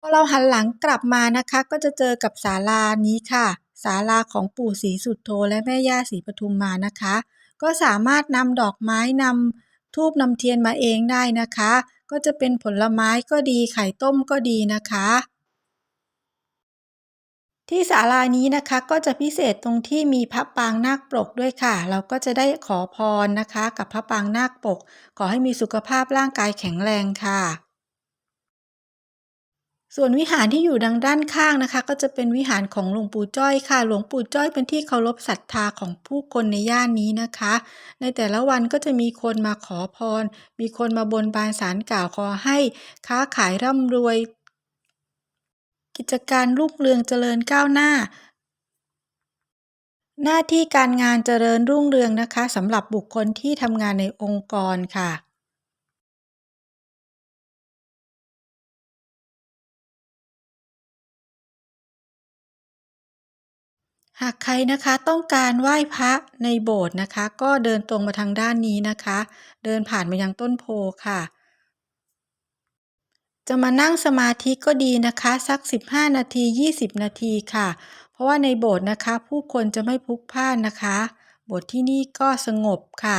พอเราหันหลังกลับมานะคะ ก็จะเจอกับศาลานี้ค่ะศาลาของปู่ศรีสุดโธและแม่ย่าศรีปทุมมานะคะ ก็สามารถนำดอกไม้นำทูบนำเทียนมาเองได้นะคะ ก็จะเป็นผลไม้ก็ดีไข่ต้มก็ดีนะคะ ที่ศาลานี้นะคะก็จะพิเศษตรงที่มีพระปางนาคปกด้วยค่ะ เราก็จะได้ขอพรนะคะ กับพระปางนาคปก ขอให้มีสุขภาพร่างกายแข็งแรงค่ะ ส่วนวิหารที่อยู่ดังด้านข้างนะคะ ก็จะเป็นวิหารของหลวงปู่จ้อยค่ะ หลวงปู่จ้อยเป็นที่เคารพศรัทธาของผู้คนในย่านนี้นะคะ ในแต่ละวันก็จะมีคนมาขอพร มีคนมาบนบานสารกล่าวขอให้ค้าขายร่ำรวย กิจการรุ่งเรืองเจริญก้าวหน้า หน้าที่การงานเจริญรุ่งเรืองนะคะสำหรับบุคคลที่ทำงานในองค์กรค่ะหากใครนะคะต้องการไหว้พระในโบสถ์นะคะ ก็เดินตรงมาทางด้านนี้นะคะ เดินผ่านมายังต้นโพค่ะ จะมานั่งสมาธิก็ดีนะคะ สัก 15 นาที 20 นาทีค่ะ เพราะว่าในโบสถ์นะคะ ผู้คนจะไม่พลุกพล่านนะคะ โบสถ์ที่นี่ก็สงบค่ะ